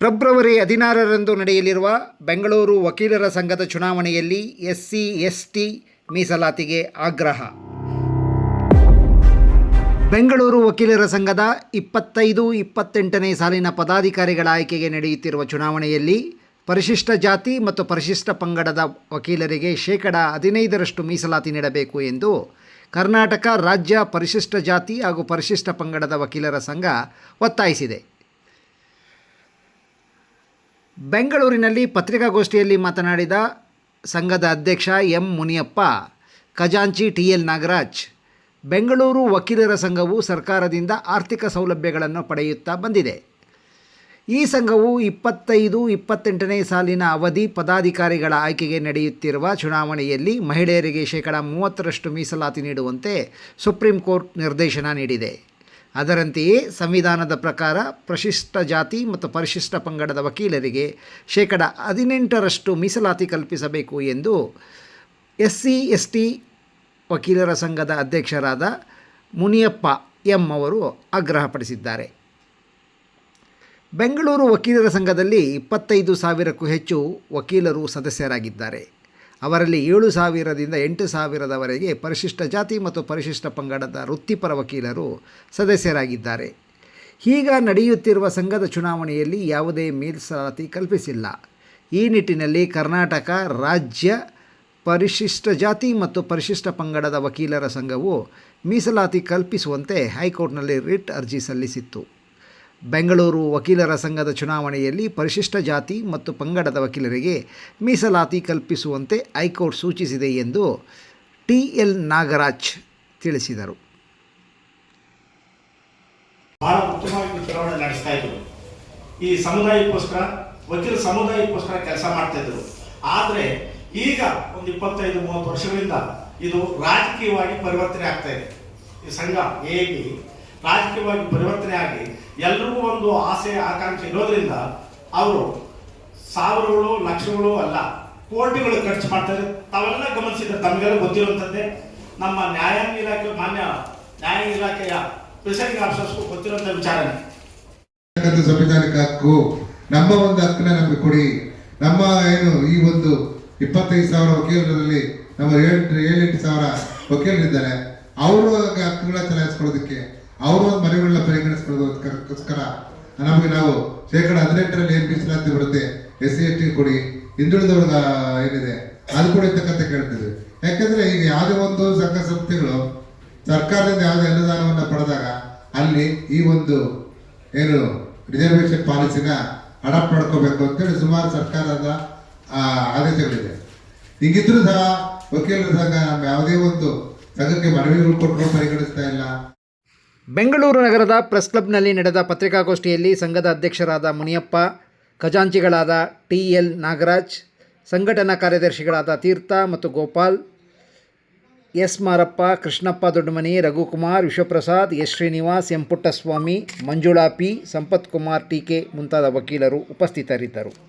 February ಹದಿನಾರರಂದು ನಡೆಯಲಿರುವ ಬೆಂಗಳೂರು ವಕೀಲರ ಸಂಘದ ಚುನಾವಣೆಯಲ್ಲಿ ಎಸ್ಸಿ, ಎಸ್ಟಿ ಮೀಸಲಾತಿಗೆ ಆಗ್ರಹ. ಬೆಂಗಳೂರು ವಕೀಲರ ಸಂಘದ ಇಪ್ಪತ್ತೈದು, ಇಪ್ಪತ್ತೆಂಟನೇ ಸಾಲಿನ ಪದಾಧಿಕಾರಿಗಳ ಆಯ್ಕೆಗೆ ನಡೆಯುತ್ತಿರುವ ಚುನಾವಣೆಯಲ್ಲಿ ಪರಿಶಿಷ್ಟ ಜಾತಿ ಮತ್ತು ಪರಿಶಿಷ್ಟ ಪಂಗಡದ ವಕೀಲರಿಗೆ ಶೇಕಡ ಹದಿನೈದರಷ್ಟು ಮೀಸಲಾತಿ ನೀಡಬೇಕು ಎಂದು ಕರ್ನಾಟಕ ರಾಜ್ಯ ಪರಿಶಿಷ್ಟ ಜಾತಿ ಹಾಗೂ ಪರಿಶಿಷ್ಟ ಪಂಗಡದ ವಕೀಲರ ಸಂಘ ಒತ್ತಾಯಿಸಿದೆ. ಬೆಂಗಳೂರಿನಲ್ಲಿ ಪತ್ರಿಕಾಗೋಷ್ಠಿಯಲ್ಲಿ ಮಾತನಾಡಿದ ಸಂಘದ ಅಧ್ಯಕ್ಷ ಎಂ ಮುನಿಯಪ್ಪ, ಖಜಾಂಚಿ ಟಿ ಎಲ್ ನಾಗರಾಜ್, ಬೆಂಗಳೂರು ವಕೀಲರ ಸಂಘವು ಸರ್ಕಾರದಿಂದ ಆರ್ಥಿಕ ಸೌಲಭ್ಯಗಳನ್ನು ಪಡೆಯುತ್ತಾ ಬಂದಿದೆ. ಈ ಸಂಘವು ಇಪ್ಪತ್ತೈದು, ಇಪ್ಪತ್ತೆಂಟನೇ ಸಾಲಿನ ಅವಧಿ ಪದಾಧಿಕಾರಿಗಳ ಆಯ್ಕೆಗೆ ನಡೆಯುತ್ತಿರುವ ಚುನಾವಣೆಯಲ್ಲಿ ಮಹಿಳೆಯರಿಗೆ ಶೇಕಡ ಮೂವತ್ತರಷ್ಟು ಮೀಸಲಾತಿ ನೀಡುವಂತೆ ಸುಪ್ರೀಂ ಕೋರ್ಟ್ ನಿರ್ದೇಶನ ನೀಡಿದೆ. ಅದರಂತೆಯೇ ಸಂವಿಧಾನದ ಪ್ರಕಾರ ಪ್ರಶಿಷ್ಟ ಜಾತಿ ಮತ್ತು ಪರಿಶಿಷ್ಟ ಪಂಗಡದ ವಕೀಲರಿಗೆ ಶೇಕಡ ಹದಿನೆಂಟರಷ್ಟು ಮೀಸಲಾತಿ ಕಲ್ಪಿಸಬೇಕು ಎಂದು ಎಸ್ ಸಿ ಎಸ್ ಟಿ ವಕೀಲರ ಸಂಘದ ಅಧ್ಯಕ್ಷರಾದ ಮುನಿಯಪ್ಪ ಎಂ ಅವರು ಆಗ್ರಹಪಡಿಸಿದ್ದಾರೆ. ಬೆಂಗಳೂರು ವಕೀಲರ ಸಂಘದಲ್ಲಿ ಇಪ್ಪತ್ತೈದು ಸಾವಿರಕ್ಕೂ ಹೆಚ್ಚು ವಕೀಲರು ಸದಸ್ಯರಾಗಿದ್ದಾರೆ. ಅವರಲ್ಲಿ ಏಳು ಸಾವಿರದಿಂದ ಎಂಟು ಸಾವಿರದವರೆಗೆ ಪರಿಶಿಷ್ಟ ಜಾತಿ ಮತ್ತು ಪರಿಶಿಷ್ಟ ಪಂಗಡದ ವೃತ್ತಿಪರ ವಕೀಲರು ಸದಸ್ಯರಾಗಿದ್ದಾರೆ. ಈಗ ನಡೆಯುತ್ತಿರುವ ಸಂಘದ ಚುನಾವಣೆಯಲ್ಲಿ ಯಾವುದೇ ಮೀಸಲಾತಿ ಕಲ್ಪಿಸಿಲ್ಲ. ಈ ನಿಟ್ಟಿನಲ್ಲಿ ಕರ್ನಾಟಕ ರಾಜ್ಯ ಪರಿಶಿಷ್ಟ ಜಾತಿ ಮತ್ತು ಪರಿಶಿಷ್ಟ ಪಂಗಡದ ವಕೀಲರ ಸಂಘವು ಮೀಸಲಾತಿ ಕಲ್ಪಿಸುವಂತೆ ಹೈಕೋರ್ಟ್ನಲ್ಲಿ ರಿಟ್ ಅರ್ಜಿ ಸಲ್ಲಿಸಿತ್ತು. ಬೆಂಗಳೂರು ವಕೀಲರ ಸಂಘದ ಚುನಾವಣೆಯಲ್ಲಿ ಪರಿಶಿಷ್ಟ ಜಾತಿ ಮತ್ತು ಪಂಗಡದ ವಕೀಲರಿಗೆ ಮೀಸಲಾತಿ ಕಲ್ಪಿಸುವಂತೆ ಹೈಕೋರ್ಟ್ ಸೂಚಿಸಿದೆ ಎಂದು ಟಿ ಎಲ್ ನಾಗರಾಜ್ ತಿಳಿಸಿದರು. ಬಹಳ ಉತ್ತಮವಾಗಿ ಚುನಾವಣೆ ನಡೆಸ್ತಾ ಇದ್ರು. ಈ ಸಮುದಾಯಕ್ಕೋಸ್ಕರ, ವಕೀಲ ಸಮುದಾಯಕ್ಕೋಸ್ಕರ ಕೆಲಸ ಮಾಡ್ತಾ ಇದ್ರು. ಆದ್ರೆ ಈಗ ಒಂದು ಇಪ್ಪತ್ತೈದು, ಮೂವತ್ತು ವರ್ಷಗಳಿಂದ ಇದು ರಾಜಕೀಯವಾಗಿ ಪರಿವರ್ತನೆ ಆಗ್ತಾ ಇದೆ. ಈ ಸಂಘ ಹೇಗೆ ರಾಜಕೀಯವಾಗಿ ಪರಿವರ್ತನೆ ಆಗಿ ಎಲ್ರಿಗೂ ಒಂದು ಆಸೆ, ಆಕಾಂಕ್ಷೆ ಇರೋದ್ರಿಂದ ಅವರು ಸಾವಿರಗಳು, ಲಕ್ಷಗಳು ಅಲ್ಲ, ಕೋಟಿಗಳು ಖರ್ಚು ಮಾಡ್ತಾರೆ. ತಾವೆಲ್ಲ ಗಮನಿಸಿದ್ರೆ ತಮಗೆಲ್ಲ ಗೊತ್ತಿರುವಂಥದ್ದೇ. ನಮ್ಮ ನ್ಯಾಯಾಂಗ ಇಲಾಖೆ, ಮಾನ್ಯ ನ್ಯಾಯಾಂಗ ಇಲಾಖೆಯ ಪ್ರಿಸೈಡಿಂಗ್ ಆಫೀಸರ್ಸ್ಗೂ ಗೊತ್ತಿರುವಂಥ ವಿಚಾರಣೆ ಸಂವಿಧಾನಿಕ ಹಕ್ಕು ನಮ್ಮ ಒಂದು ಹಕ್ಕನ್ನ ನಮಗೆ ಕೊಡಿ. ನಮ್ಮ ಏನು ಈ ಒಂದು ಇಪ್ಪತ್ತೈದು ಸಾವಿರ ವಕೀಲರಲ್ಲಿ ನಮ್ಮ ಏಳು ಏಳೆಂಟು ಸಾವಿರ ವಕೀಲರಿದ್ದಾರೆ. ಅವರು ಹಕ್ಕುಗಳ ಚಲಾಯಿಸ್ಕೊಳ್ಳೋದಕ್ಕೆ ಅವರು ಒಂದು ಮನೆಗಳನ್ನ ಪರಿಗಣಿಸ್ಕೊಳ್ಳೋದಕ್ಕೋಸ್ಕರ. ನಮಗೆ ನಾವು ಶೇಕಡ ಹದಿನೆಂಟರಲ್ಲಿ ಏನು ಮೀಸಲಾತಿ ಬರುತ್ತೆ, ಎಸ್ ಸಿ ಎಸ್ ಟಿ ಕೊಡಿ ಹಿಂದುಳಿದವ್ರದ ಏನಿದೆ, ಅದು ಕೂಡ ಇರ್ತಕ್ಕಂಥ ಕೇಳ್ತಿದ್ವಿ. ಯಾಕಂದ್ರೆ ಈಗ ಯಾವುದೇ ಒಂದು ಸಂಘ ಸಂಸ್ಥೆಗಳು ಸರ್ಕಾರದಿಂದ ಯಾವುದೇ ಅನುದಾನವನ್ನು ಪಡೆದಾಗ ಅಲ್ಲಿ ಈ ಒಂದು ಏನು ರಿಸರ್ವೇಶನ್ ಪಾಲಿಸಿನ ಅಡಾಪ್ಟ್ ಮಾಡ್ಕೋಬೇಕು ಅಂತೇಳಿ ಸುಮಾರು ಸರ್ಕಾರದ ಆದೇಶಗಳಿದೆ. ಹೀಗಿದ್ರೂ ಸಹ ವಕೀಲರ ಸಂಘ ನಮ್ಮ ಯಾವುದೇ ಒಂದು ಸಂಘಕ್ಕೆ ಮನವಿಗಳು ಕೊಟ್ಟರು ಪರಿಗಣಿಸ್ತಾ ಇಲ್ಲ. ಬೆಂಗಳೂರು ನಗರದ ಪ್ರೆಸ್ ಕ್ಲಬ್ನಲ್ಲಿ ನಡೆದ ಪತ್ರಿಕಾಗೋಷ್ಠಿಯಲ್ಲಿ ಸಂಘದ ಅಧ್ಯಕ್ಷರಾದ ಮುನಿಯಪ್ಪ, ಖಜಾಂಚಿಗಳಾದ ಟಿ ಎಲ್ ನಾಗರಾಜ್, ಸಂಘಟನಾ ಕಾರ್ಯದರ್ಶಿಗಳಾದ ತೀರ್ಥ ಮತ್ತು Gopal, S. Marappa, Krishnappa Doddamani, Raghukumar, Vishwaprasad, S. Srinivas, M. Puttaswamy, Manjula P, Sampath Kumar T K ಮುಂತಾದ ವಕೀಲರು ಉಪಸ್ಥಿತರಿದ್ದರು.